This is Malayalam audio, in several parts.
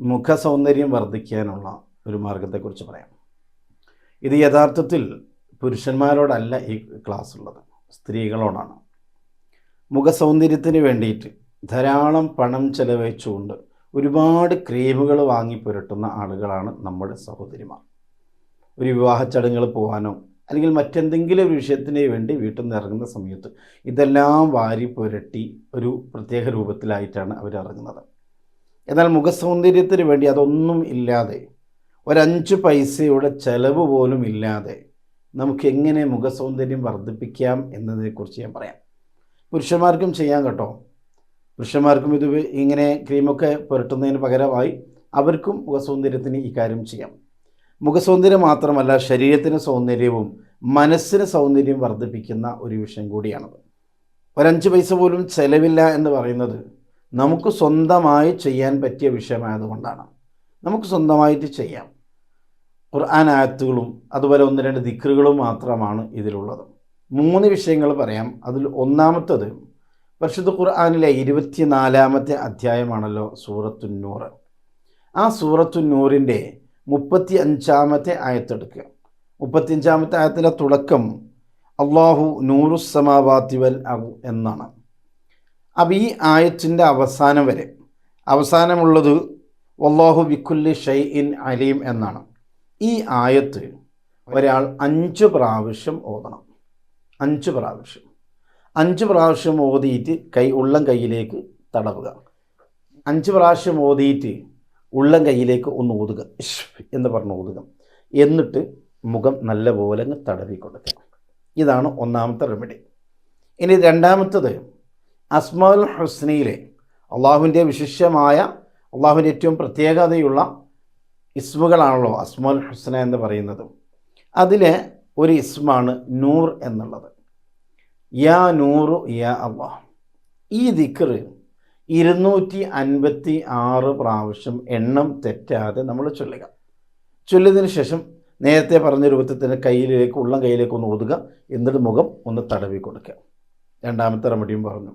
മുഖ സൗന്ദര്യം വർദ്ധിക്കാനുള്ള ഒരു മാർഗത്തെക്കുറിച്ച് പറയാം. ഇത് യഥാർത്ഥത്തിൽ പുരുഷന്മാരോടല്ല ഈ ക്ലാസ് ഉള്ളത് സ്ത്രീകളോടാണ്. മുഖ മുഖസൗന്ദര്യത്തിന് വേണ്ടിയിട്ട് ധാരാളം പണം ചെലവഴിച്ചുകൊണ്ട് ഒരുപാട് ക്രീമുകൾ വാങ്ങി പുരട്ടുന്ന ആളുകളാണ് നമ്മുടെ സഹോദരിമാർ. ഒരു വിവാഹ ചടങ്ങുകൾ പോകാനോ അല്ലെങ്കിൽ മറ്റെന്തെങ്കിലും ഒരു വിഷയത്തിന് വേണ്ടി വീട്ടിൽ നിന്ന് ഇറങ്ങുന്ന സമയത്ത് ഇതെല്ലാം വാരി പുരട്ടി ഒരു പ്രത്യേക രൂപത്തിലായിട്ടാണ് അവർ ഇറങ്ങുന്നത്. എന്നാൽ മുഖസൗന്ദര്യത്തിന് വേണ്ടി അതൊന്നും ഇല്ലാതെ ഒരഞ്ച് പൈസയുടെ ചെലവ് പോലും ഇല്ലാതെ നമുക്ക് എങ്ങനെ മുഖസൗന്ദര്യം വർദ്ധിപ്പിക്കാം എന്നതിനെക്കുറിച്ച് ഞാൻ പറയാം. പുരുഷന്മാർക്കും ചെയ്യാം കേട്ടോ. പുരുഷന്മാർക്കും ഇത് ഇങ്ങനെ ക്രീമൊക്കെ പുരട്ടുന്നതിന് പകരമായി അവർക്കും മുഖസൗന്ദര്യത്തിന് ഈ കാര്യം ചെയ്യാം. മുഖസൗന്ദര്യം മാത്രമല്ല ശരീരത്തിന് സൗന്ദര്യവും മനസ്സിന് സൗന്ദര്യം വർദ്ധിപ്പിക്കുന്ന ഒരു വിഷയം കൂടിയാണത്. ഒരഞ്ച് പൈസ പോലും ചിലവില്ല എന്ന് പറയുന്നത് നമുക്ക് സ്വന്തമായി ചെയ്യാൻ പറ്റിയ വിഷയമായതുകൊണ്ടാണ്. നമുക്ക് സ്വന്തമായിട്ട് ചെയ്യാം. ഖുർആൻ ആയത്തുകളും അതുപോലെ ഒന്ന് രണ്ട് ദിക്റുകളും മാത്രമാണ് ഇതിലുള്ളത്. മൂന്ന് വിഷയങ്ങൾ പറയാം. അതിൽ ഒന്നാമത്തത് പരിശുദ്ധ ഖുർആാനിലെ ഇരുപത്തിനാലാമത്തെ അധ്യായമാണല്ലോ സൂറത്തുന്നൂറ്. ആ സൂറത്തുന്നൂറിന്റെ മുപ്പത്തി അഞ്ചാമത്തെ ആയത്തെടുക്കുക. മുപ്പത്തി അഞ്ചാമത്തെ ആയത്തിന്റെ തുടക്കം അള്ളാഹു നൂറുസമാവാത്തി അറു എന്നാണ്. അപ്പം ഈ ആയത്തിന്റെ അവസാനം വരെ അവസാനമുള്ളത് വല്ലാഹു ബിക്കുല്ലി ഷൈ ഇൻ അലീം എന്നാണ്. ഈ ആയത്ത് ഒരാൾ അഞ്ച് പ്രാവശ്യം ഓതണം. അഞ്ച് പ്രാവശ്യം. അഞ്ച് പ്രാവശ്യം ഓതിയിട്ട് കൈ ഉള്ളം കയ്യിലേക്ക് തടവുക. അഞ്ച് പ്രാവശ്യം ഓതിയിട്ട് ഉള്ളം കൈയിലേക്ക് ഒന്ന് ഊതുക. എന്ന് പറഞ്ഞ് ഊതുക. എന്നിട്ട് മുഖം നല്ലപോലെ അങ്ങ് തടവി കൊടുക്കുക ഇതാണ് ഒന്നാമത്തെ റെമഡി ഇനി രണ്ടാമത്തത് അസ്മാൽ ഹുസ്നയിലെ അള്ളാഹുവിന്റെ വിശിഷ്യമായ അള്ളാഹുവിന്റെ ഏറ്റവും പ്രത്യേകതയുള്ള ഇസ്മുകളാണല്ലോ അസ്മാൽ ഹുസ്ന എന്ന് പറയുന്നത്. അതിലെ ഒരു ഇസ്മാണ് നൂർ എന്നുള്ളത്. യാ നൂറു യാ അള്ളാഹ്. ഈ ദിക്റ് ഇരുന്നൂറ്റി അൻപത്തി ആറ് പ്രാവശ്യം എണ്ണം തെറ്റാതെ നമ്മൾ ചൊല്ലുക. ചൊല്ലിയതിന് ശേഷം നേരത്തെ പറഞ്ഞ രൂപത്തിൽ തന്നെ കയ്യിലേക്ക് ഉള്ളം കയ്യിലേക്ക് ഒന്ന് ഒതുക എന്നിട്ട് മുഖം ഒന്ന് തടവി കൊടുക്കുക. രണ്ടാമത്തെ റെമഡിയും പറഞ്ഞു.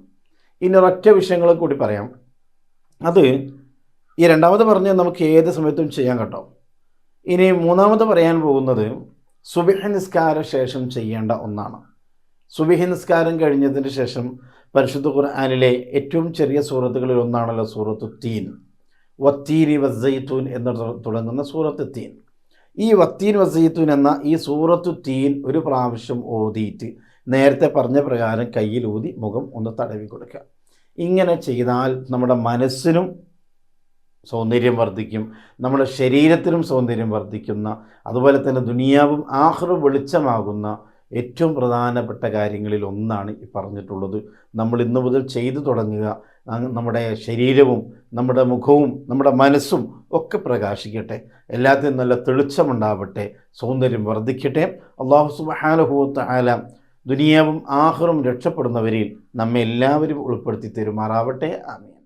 ഇനി ഒരൊറ്റ വിഷയങ്ങളെ കൂടി പറയാം. അത് ഈ രണ്ടാമത് പറഞ്ഞ് നമുക്ക് ഏത് സമയത്തും ചെയ്യാൻ കേട്ടോ. ഇനി മൂന്നാമത് പറയാൻ പോകുന്നത് സുബിഹ നിസ്കാര ശേഷം ചെയ്യേണ്ട ഒന്നാണ്. സുബിഹി നിസ്കാരം കഴിഞ്ഞതിന് ശേഷം പരിശുദ്ധ ഖുർആാനിലെ ഏറ്റവും ചെറിയ സൂറത്തുകളിൽ ഒന്നാണല്ലോ സൂറത്തു തീൻ. വത്തീരി വസൈത്തൂൻ എന്ന് തുടങ്ങുന്ന സൂറത്ത് തീൻ. ഈ വത്തീൻ വസൈത്തൂൻ എന്ന ഈ സൂറത്തു തീൻ ഒരു പ്രാവശ്യം ഓതിയിട്ട് നേരത്തെ പറഞ്ഞ പ്രകാരം കയ്യിൽ ഊതി മുഖം ഒന്ന് തടവി കൊടുക്കുക. ഇങ്ങനെ ചെയ്താൽ നമ്മുടെ മനസ്സിനും സൗന്ദര്യം വർദ്ധിക്കും നമ്മുടെ ശരീരത്തിനും സൗന്ദര്യം വർദ്ധിക്കുന്ന അതുപോലെ തന്നെ ദുനിയാവും ആഹ്റും വെളിച്ചമാകുന്ന ഏറ്റവും പ്രധാനപ്പെട്ട കാര്യങ്ങളിൽ ഒന്നാണ് ഈ പറഞ്ഞിട്ടുള്ളത്. നമ്മൾ ഇന്നു മുതൽ ചെയ്തു തുടങ്ങുക. നമ്മുടെ ശരീരവും നമ്മുടെ മുഖവും നമ്മുടെ മനസ്സും ഒക്കെ പ്രകാശിക്കട്ടെ. എല്ലാത്തിനും നല്ല തെളിച്ചമുണ്ടാവട്ടെ. സൗന്ദര്യം വർദ്ധിക്കട്ടെ. അള്ളാഹു സുബാനുഭൂത്ത ആല ദുനിയാവും ആഹ്റും രക്ഷപ്പെടുന്നവരിൽ നമ്മെ എല്ലാവരും ഉൾപ്പെടുത്തി തരുമാറാവട്ടെ. ആമീൻ.